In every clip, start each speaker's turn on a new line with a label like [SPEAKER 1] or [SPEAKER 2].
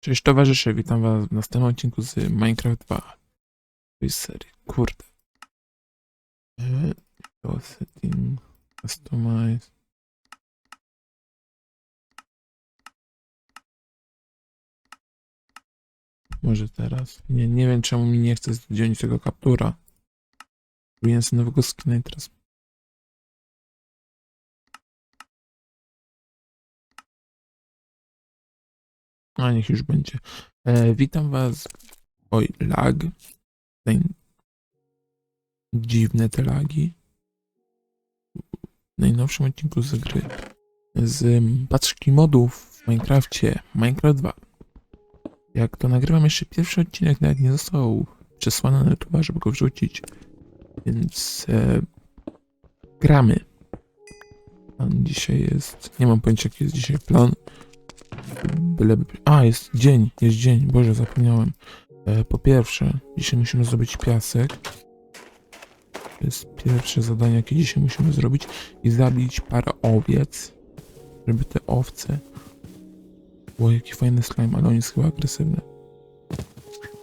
[SPEAKER 1] Cześć towarzysze, witam was w następnym odcinku z Minecraft 2. tej serii, kurde. Eee, to setting, customize. Może teraz. Nie, nie wiem czemu mi nie chce zdjąć tego kaptura. Sobie nowego skina i teraz. A niech już będzie. E, witam was. Oj, lag. Ten... Dziwne te lagi. W najnowszym odcinku z gry. Z mm, paczki modów w Minecrafcie. Minecraft 2. Jak to nagrywam jeszcze pierwszy odcinek, nawet nie został przesłany na YouTube, żeby go wrzucić. Więc e, gramy. Plan dzisiaj jest. Nie mam pojęcia, jaki jest dzisiaj plan. Byleby... A, jest dzień, jest dzień, Boże, zapomniałem. E, po pierwsze, dzisiaj musimy zrobić piasek. To jest pierwsze zadanie, jakie dzisiaj musimy zrobić. I zabić parę owiec, żeby te owce... O, jaki fajny slime, ale on jest chyba agresywny.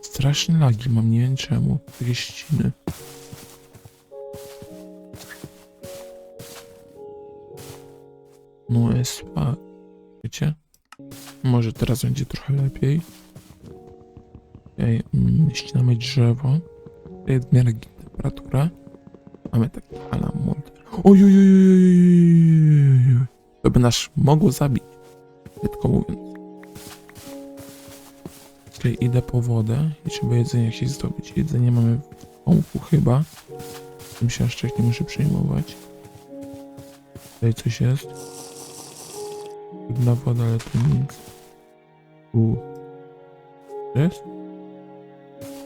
[SPEAKER 1] Straszne lagi mam, nie wiem czemu. Takie ściny. No jest, a... Wiecie? Może teraz będzie trochę lepiej. Okej, mm, ścinamy drzewo. To jest w miarę temperatura. Mamy taki alamont. Ojojojojojojojojojoj. To by nas mogło zabić. Krótko mówiąc. Okej, idę po wodę i trzeba jedzenie jakieś zdobyć. Jedzenie mamy w pomku chyba. Tym się aż nie muszę przejmować. Tutaj coś jest. Jedna woda, ale tu nic. U. To jest?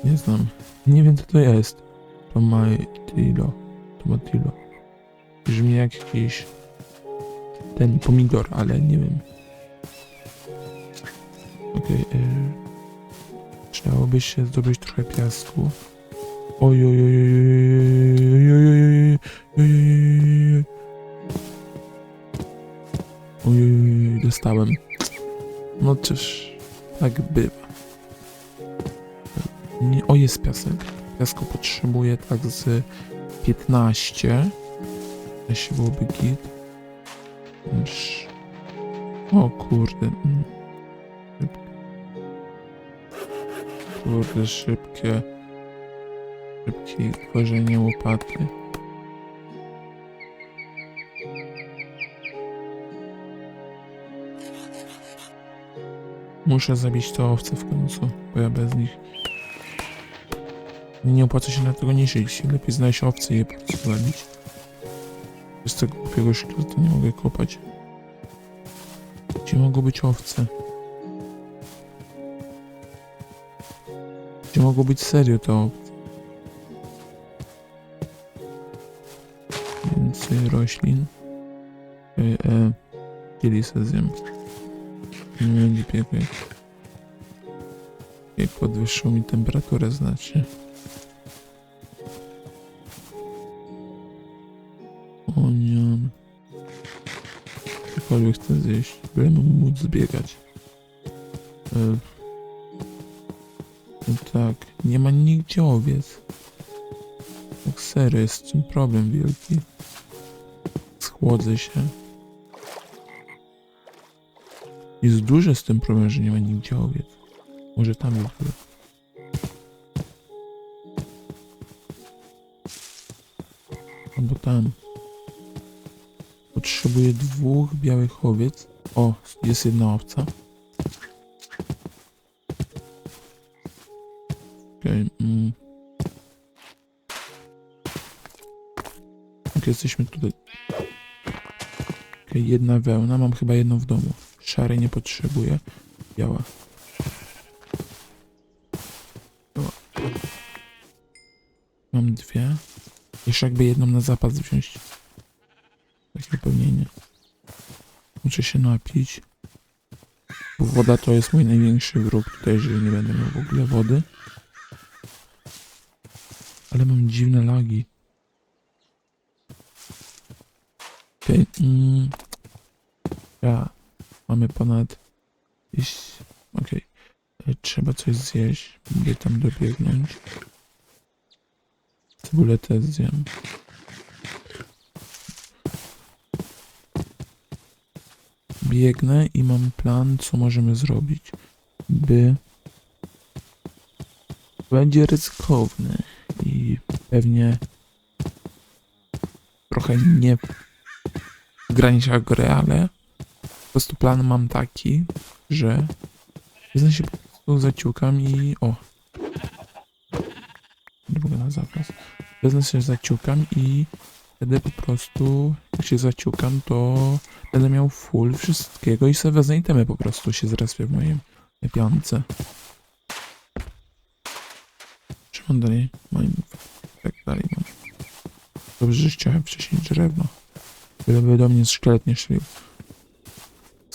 [SPEAKER 1] Nie znam. Nie wiem co to jest. Tomatilo. Tomatilo. Brzmi jak jakiś ten pomidor, ale nie wiem. Okej. Okay, Przydałoby się zdobyć trochę piasku. Oj, oj, oj, oj. Ojej, dostałem. No czyż, tak bywa. Nie, o, jest piasek. Piasku potrzebuję tak z 15. Jeśli byłoby git. O kurde. Kurde, szybkie. Szybkie tworzenie łopaty. Muszę zabić te owce w końcu, bo ja bez nich nie opłaca się na tego niszczyć. Lepiej znaleźć owce i je po prostu zabić. Z tego głupiego szkieleta nie mogę kopać. Gdzie mogą być owce? Gdzie mogą być serio te owce? Więcej roślin. Okej, e, zjem. Nie będzie piekły. Jak podwyższył mi temperaturę znacznie. O nie. Cokolwiek chcę zjeść, byle móc zbiegać. No tak, nie ma nigdzie owiec. Tak serio, jest z tym problem wielki. Schłodzę się. Jest duży z tym problem, że nie ma nigdzie owiec. Może tam jest były. Albo tam. Potrzebuję dwóch białych owiec. O, jest jedna owca. Okej. Okay, mm. Ok, jesteśmy tutaj. Okej, jedna wełna. Mam chyba jedną w domu. Szary nie potrzebuję. Biała. Mam dwie. Jeszcze jakby jedną na zapas wziąć. Takie wypełnienie. Muszę się napić. Bo woda to jest mój największy wróg tutaj, że nie będę miał w ogóle wody. Ale mam dziwne lagi. Okej. Okay. Mm. Ja Mamy ponad... iść- Okej. Ale trzeba coś zjeść, by tam dobiegnąć. Cebulę też zjem. Biegnę i mam plan, co możemy zrobić, by będzie ryzykowny i pewnie trochę nie w granicach gry, ale po prostu plan mam taki, że wezmę się po prostu zaciukam i o. Druga na zapas. Wezmę się zaciukam i wtedy po prostu jak się zaciukam, to będę miał full wszystkiego i sobie wezmę itemy po prostu się zrespię w mojej lepiance. Czy mam dalej? Mam tak dalej mam. Dobrze, że chciałem wcześniej drewno. Byleby do mnie szkielet nie szlił.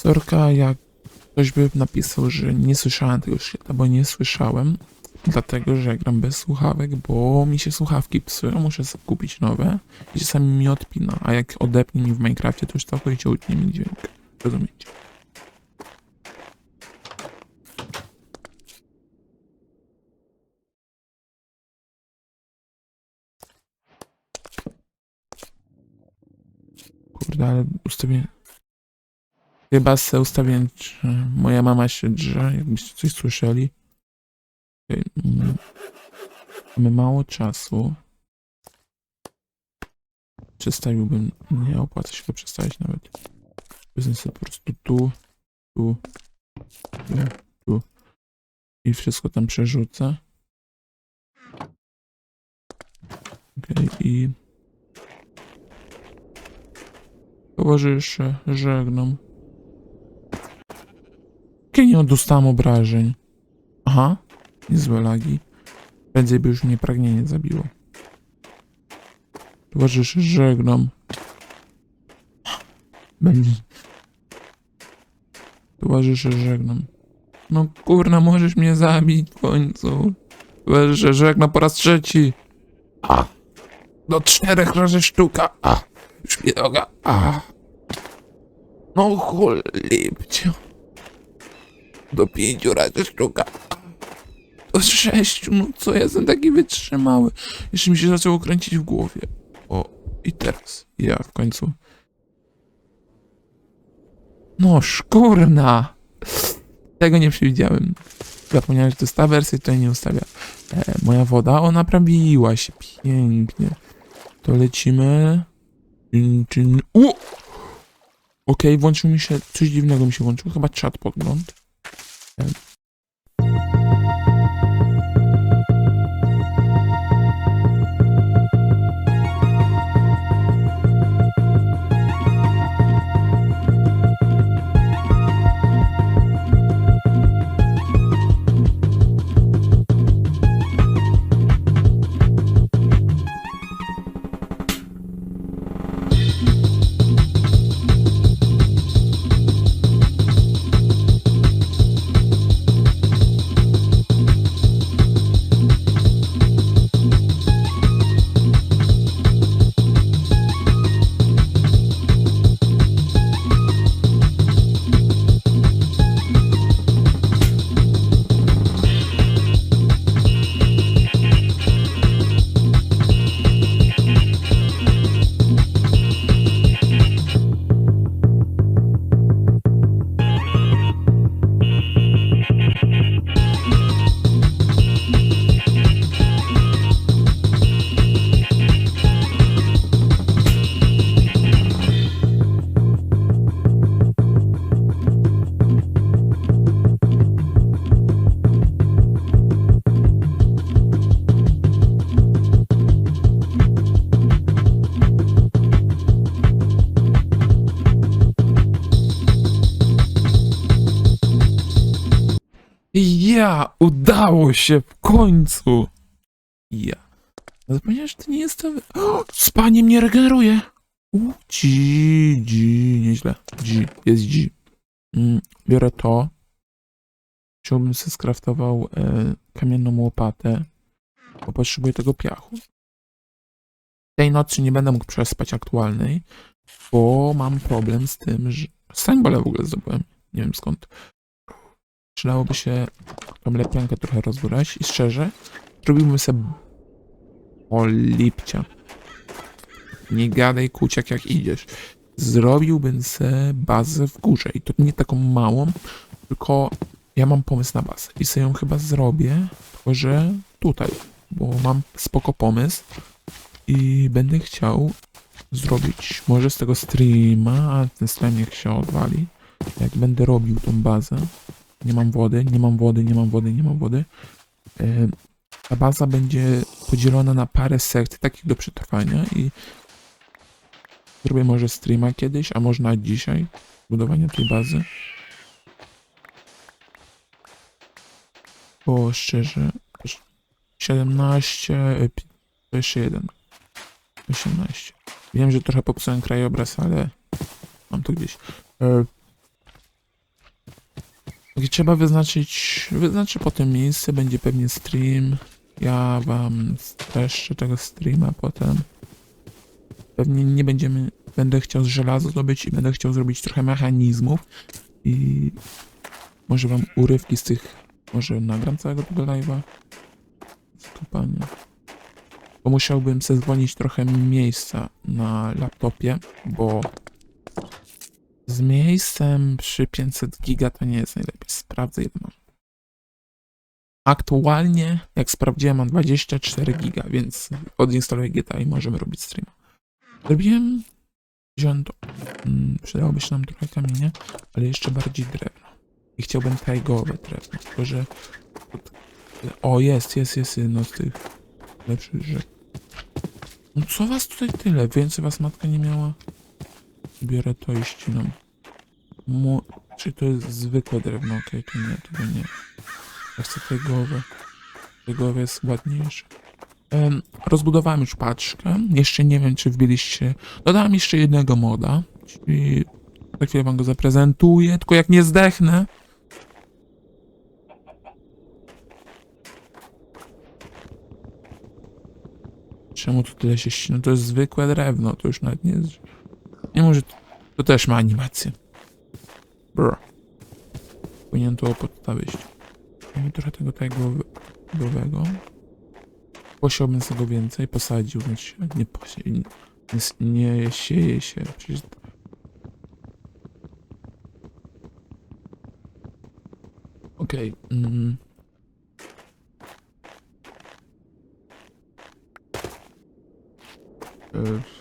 [SPEAKER 1] Sorka, jak ktoś by napisał, że nie słyszałem tego szkieleta, bo nie słyszałem. Dlatego, że gram bez słuchawek, bo mi się słuchawki psują, muszę kupić nowe i czasami mi odpina, a jak odepnie mi w Minecrafcie, to już całkowicie utnie mi dźwięk. Rozumiecie? Kurde, ale ustawienie... Chyba se ustawiłem, moja mama się drze, jakbyście coś słyszeli. Mamy mało czasu. Przestawiłbym, nie opłaca się go przestawić nawet. Wezmę sobie po prostu tu, tu, tu, tu i wszystko tam przerzucę. Okej, i towarzysze, żegnam. Jakie nie dostałem obrażeń? Aha, niezłe lagi. Prędzej by już mnie pragnienie zabiło. Towarzysze, żegnam. Będzie. Towarzysze, żegnam. No kurna, możesz mnie zabić w końcu. Towarzysze, żegnam po raz trzeci. A. Do czterech razy sztuka. A. Już mnie noga. A. No cholipcio. Do pięciu razy sztuka. Do sześciu, no co ja jestem taki wytrzymały. Jeszcze mi się zaczęło kręcić w głowie. O, i teraz. Ja w końcu. No, szkurna! Tego nie przewidziałem. Zapomniałem, że to jest ta wersja, to nie ustawia. E, moja woda, ona naprawiła się pięknie. To lecimy. Okej, włączył mi się, coś dziwnego mi się włączyło, chyba czat podgląd. them. Udało się w końcu! Ja. Zapomniałem, że to nie jest to... O, spanie mnie regeneruje! U, G, nieźle. G, jest G. Mm, biorę to. Chciałbym sobie skraftował e, kamienną łopatę, bo potrzebuję tego piachu. Tej nocy nie będę mógł przespać aktualnej, bo mam problem z tym, że... Sambole w ogóle zdobyłem. Nie wiem skąd. Przydałoby się tam lepiankę trochę rozgórać i szczerze, zrobiłbym sobie o lipcia. Nie gadaj kuciak jak idziesz. Zrobiłbym se bazę w górze i to nie taką małą, tylko ja mam pomysł na bazę i sobie ją chyba zrobię, tylko że tutaj, bo mam spoko pomysł i będę chciał zrobić może z tego streama, a ten stream niech się odwali, jak będę robił tą bazę. Nie mam wody, nie mam wody, nie mam wody, nie mam wody. E, Ta baza będzie podzielona na parę sekcji takich do przetrwania i zrobię może streama kiedyś, a można dzisiaj budowania tej bazy. Bo szczerze, 17, e, to jeszcze jeden. 18. Wiem, że trochę popsułem krajobraz, ale mam to gdzieś. Trzeba wyznaczyć, wyznaczę potem miejsce, będzie pewnie stream. Ja wam streszczę tego streama potem. Pewnie nie będziemy, będę chciał z żelaza zdobyć i będę chciał zrobić trochę mechanizmów i może wam urywki z tych, może nagram całego tego live'a. Skopanie. Bo musiałbym sobie zwolnić trochę miejsca na laptopie, bo z miejscem przy 500 giga to nie jest najlepiej. Sprawdzę ile mam. Aktualnie, jak sprawdziłem, mam 24 giga, więc odinstaluję GTA i możemy robić streama. Zrobiłem... Wziąłem to. Mm, przydałoby się nam trochę kamienia, ale jeszcze bardziej drewno. I chciałbym tajgowe drewno, tylko że... O, jest, jest, jest jedno z tych lepszych rzeczy. No co was tutaj tyle? Więcej was matka nie miała? Biorę to i ścinam. Mu... Czy to jest zwykłe drewno? Okej, to nie, tego nie. Ja chcę tegowe. Tegowe jest ładniejsze. Em, rozbudowałem już paczkę. Jeszcze nie wiem, czy wbiliście. Dodałem jeszcze jednego moda. Czyli za chwilę wam go zaprezentuję. Tylko jak nie zdechnę. Czemu tu tyle się ścina? To jest zwykłe drewno. To już nawet nie jest. Nie może. To też ma animację. Bro. Powinien to podstawić. I trochę tego tegowego. Posiałbym z tego więcej, posadził, znaczy nie posie, nie, nie, sieje się, przecież... Okej, mm. E.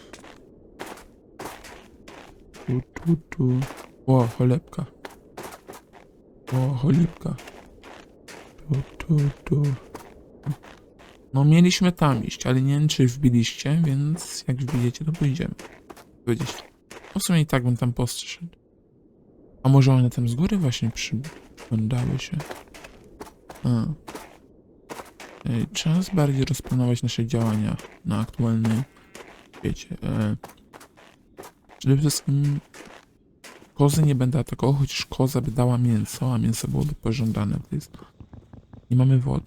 [SPEAKER 1] Tu, tu, tu. O, cholebka. O, cholipka. Tu, tu, tu. No mieliśmy tam iść, ale nie wiem czy wbiliście, więc jak wbijecie to pójdziemy. Powiedzieć. No w sumie i tak bym tam postrzegł. A może one tam z góry właśnie przyglądały się? A. Czas bardziej rozplanować nasze działania na aktualnym świecie. E, przede wszystkim kozy nie będę atakował, chociaż koza by dała mięso, a mięso byłoby pożądane. To jest... Nie mamy wody.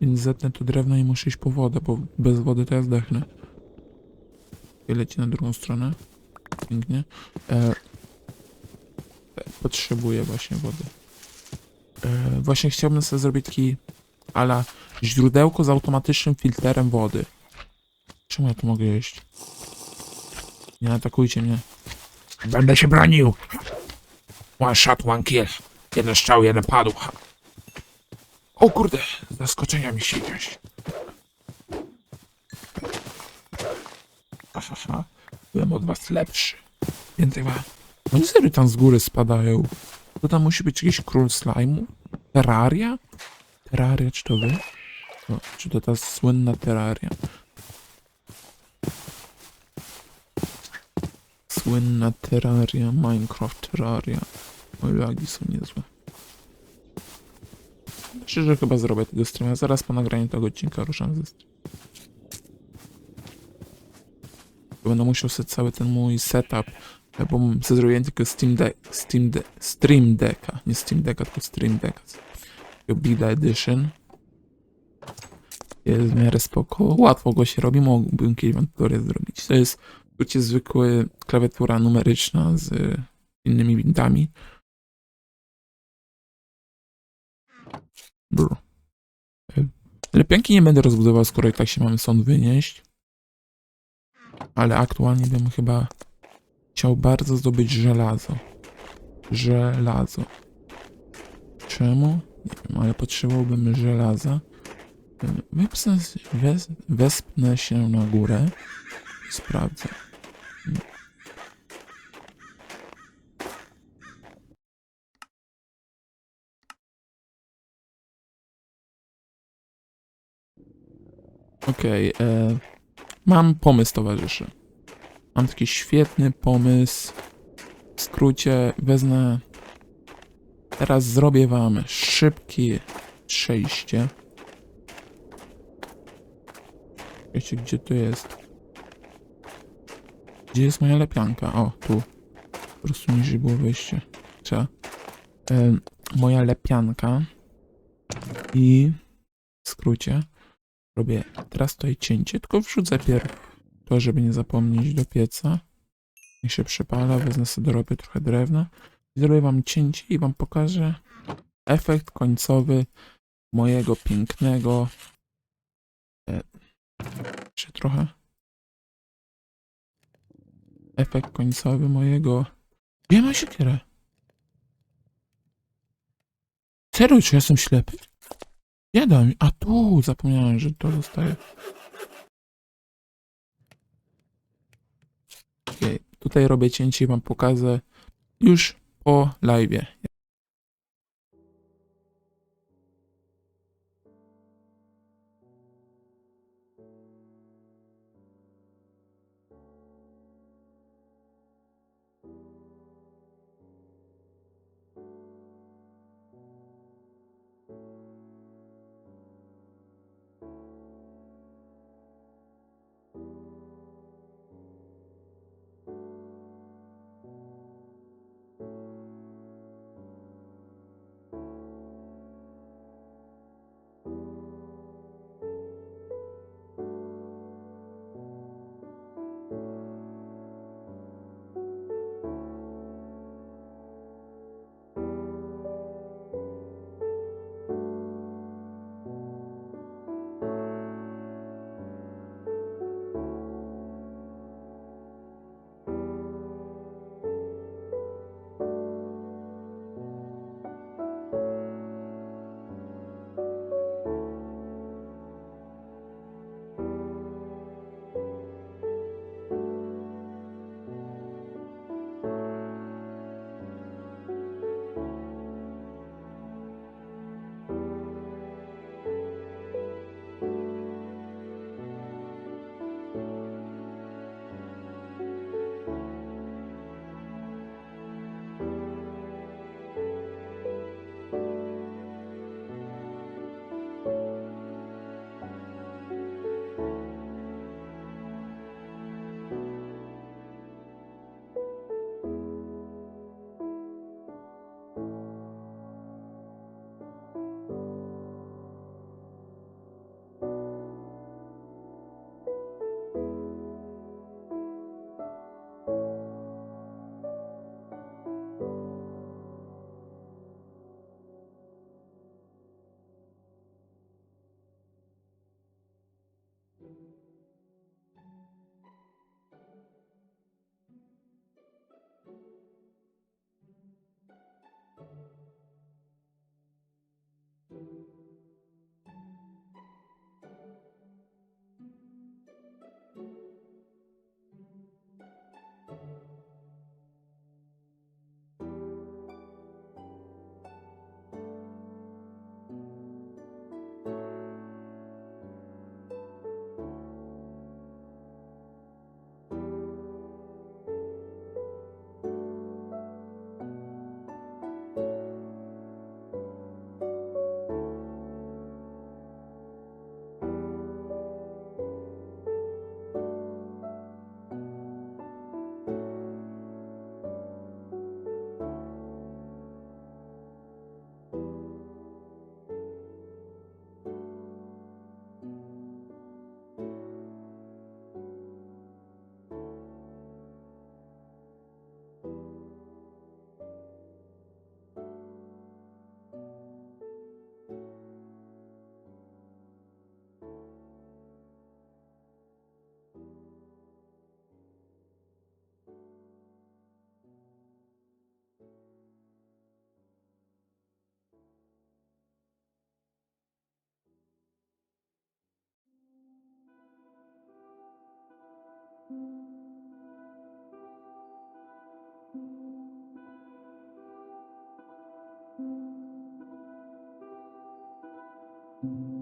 [SPEAKER 1] Więc zetnę to drewno i muszę iść po wodę, bo bez wody to ja zdechnę. I leci na drugą stronę. Pięknie. E, potrzebuję właśnie wody. E, właśnie chciałbym sobie zrobić taki ala źródełko z automatycznym filtrem wody. Czemu ja tu mogę jeść? Nie atakujcie mnie.
[SPEAKER 2] Będę się bronił. One shot, one kill. Jeden strzał, jeden padł.
[SPEAKER 1] O kurde, zaskoczenia mi się wziąć. Hahaha, byłem od was lepszy. Więcej ma. Oni serio tam z góry spadają. To tam musi być jakiś król slajmu? Terraria? Terraria, czy to wy? O, czy to ta słynna terraria? Słynna terraria, Minecraft terraria. Moje lagi są niezłe. Myślę, że chyba zrobię tego streama. Zaraz po nagraniu tego odcinka ruszam ze. Będę musiał sobie cały ten mój setup, bo sobie zrobiłem tylko Steam Deck, Steam De Stream Decka, nie Steam Decka, tylko Stream Decka. Bida Edition. Jest w miarę spoko, łatwo go się robi, mógłbym kiedyś wam tutorial zrobić. To jest w skrócie zwykły klawiatura numeryczna z y, innymi bindami. Brr. E, Lepianki nie będę rozbudował, skoro i tak się mamy stąd wynieść. Ale aktualnie bym chyba chciał bardzo zdobyć żelazo. Żelazo. Czemu? Nie wiem, ale potrzebowałbym żelaza. Wypsnę, wes, wespnę się na górę. Sprawdzę. Okej, e, mam pomysł, towarzyszy. Mam taki świetny pomysł. W skrócie wezmę. Teraz zrobię wam szybkie przejście. Wiecie, gdzie to jest? Gdzie jest moja lepianka? O, tu. Po prostu niżej było wejście. Trzeba. E, moja lepianka. I w skrócie robię teraz tutaj cięcie, tylko wrzucę pierw to, żeby nie zapomnieć do pieca. Niech się przepala, wezmę sobie dorobię trochę drewna. Zrobię wam cięcie i wam pokażę efekt końcowy mojego pięknego e, jeszcze trochę efekt końcowy mojego ja mam siekierę serio, czy ja jestem ślepy? Ja dam, a tu zapomniałem, że to zostaje Okej, tutaj robię cięcie i wam pokażę już po live'ie. thank you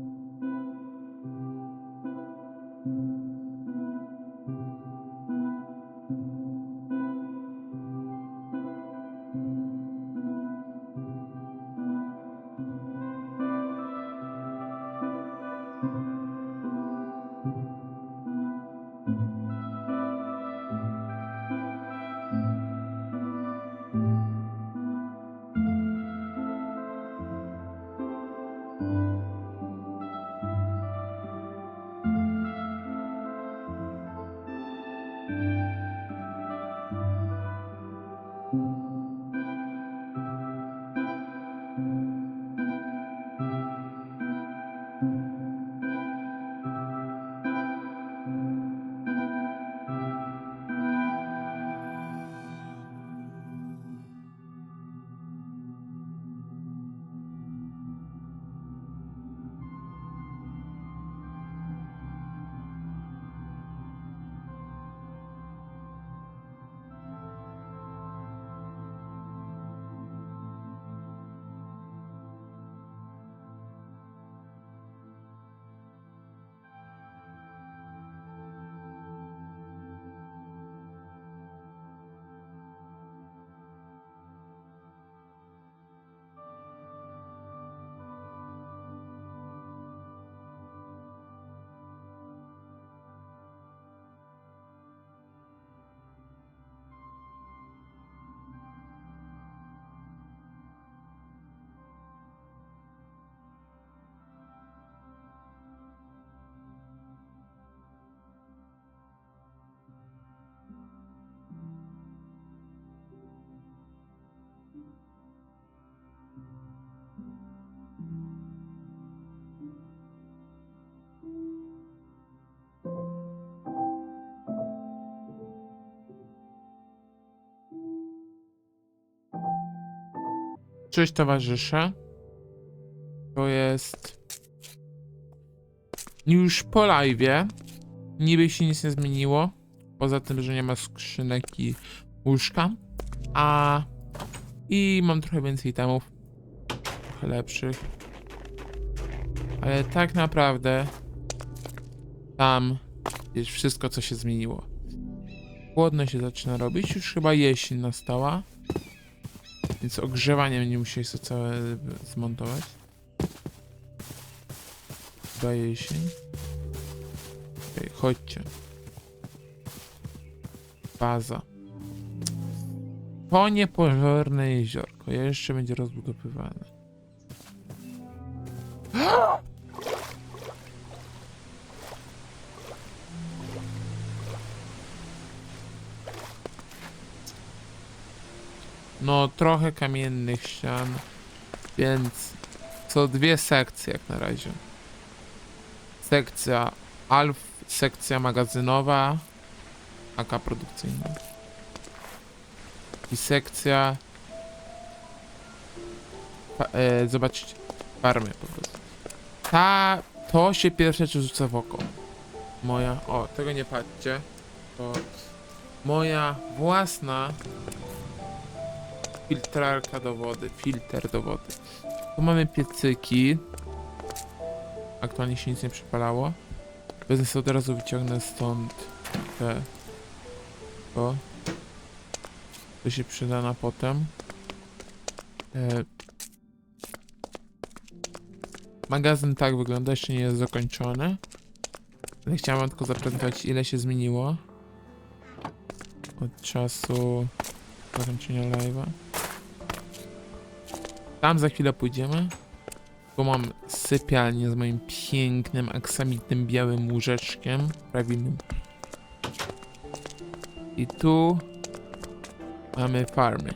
[SPEAKER 1] Cześć towarzysze. To jest już po live'ie. Niby się nic nie zmieniło. Poza tym, że nie ma skrzynek i łóżka. A i mam trochę więcej temów. Trochę lepszych. Ale tak naprawdę tam jest wszystko, co się zmieniło. Chłodno się zaczyna robić. Już chyba jesień nastała. Więc ogrzewanie będzie musieli sobie całe zmontować. Chyba jesień. Okej, chodźcie. Baza. To niepożarne jeziorko. Jeszcze będzie rozbudowywane. No, trochę kamiennych ścian, więc co dwie sekcje jak na razie. Sekcja alf, sekcja magazynowa, AK produkcyjna. I sekcja... Pa, e, zobaczcie, farmy po prostu. Ta, to się pierwsze czy rzuca w oko. Moja, o, tego nie patrzcie. To moja własna filtrarka do wody, filtr do wody. Tu mamy piecyki. Aktualnie się nic nie przypalało. Wezmę sobie od razu wyciągnę stąd te. To. To się przyda na potem. E... Magazyn tak wygląda, jeszcze nie jest zakończony. Ale chciałem wam tylko zaprezentować ile się zmieniło. Od czasu zakończenia live'a. Tam za chwilę pójdziemy. Tu mam sypialnię z moim pięknym, aksamitnym, białym łóżeczkiem. Prawilnym. I tu mamy farmy.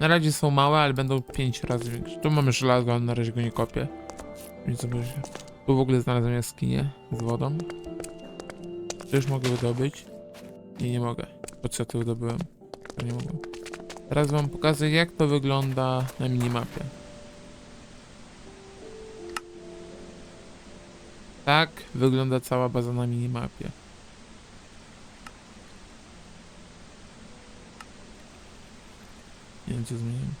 [SPEAKER 1] Na razie są małe, ale będą 5 razy większe. Tu mamy żelazo, ale na razie go nie kopię. Tu w ogóle znalazłem jaskinię z wodą. Czy już mogę wydobyć? Nie, nie mogę. Po co ja to wydobyłem? To nie mogę. Teraz wam pokażę jak to wygląda na minimapie. Tak wygląda cała baza na minimapie. Nie wiem co zmieniłem.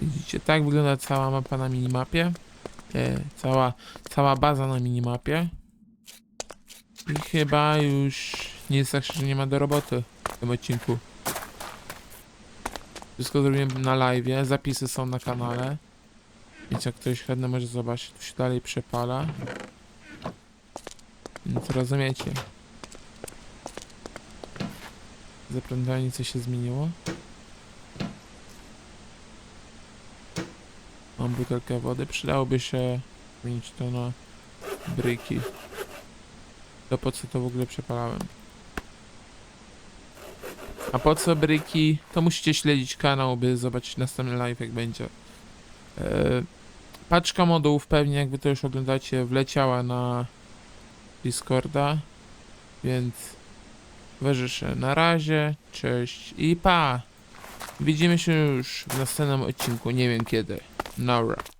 [SPEAKER 1] Widzicie, tak wygląda cała mapa na minimapie. e, cała, cała baza na minimapie. I chyba już nie jest tak, że nie ma do roboty w tym odcinku. Wszystko zrobiłem na live, zapisy są na kanale. Więc jak ktoś chętny może zobaczyć, tu się dalej przepala. Więc rozumiecie. Zapamiętanie co się zmieniło. Mam butelkę wody, przydałoby się zmienić to na bryki. To po co to w ogóle przepalałem? A po co bryki? To musicie śledzić kanał, by zobaczyć następny live jak będzie. Eee, paczka modułów pewnie, jak wy to już oglądacie, wleciała na Discorda, więc wyżyczę na razie, cześć i pa! Widzimy się już w następnym odcinku, nie wiem kiedy. Nora.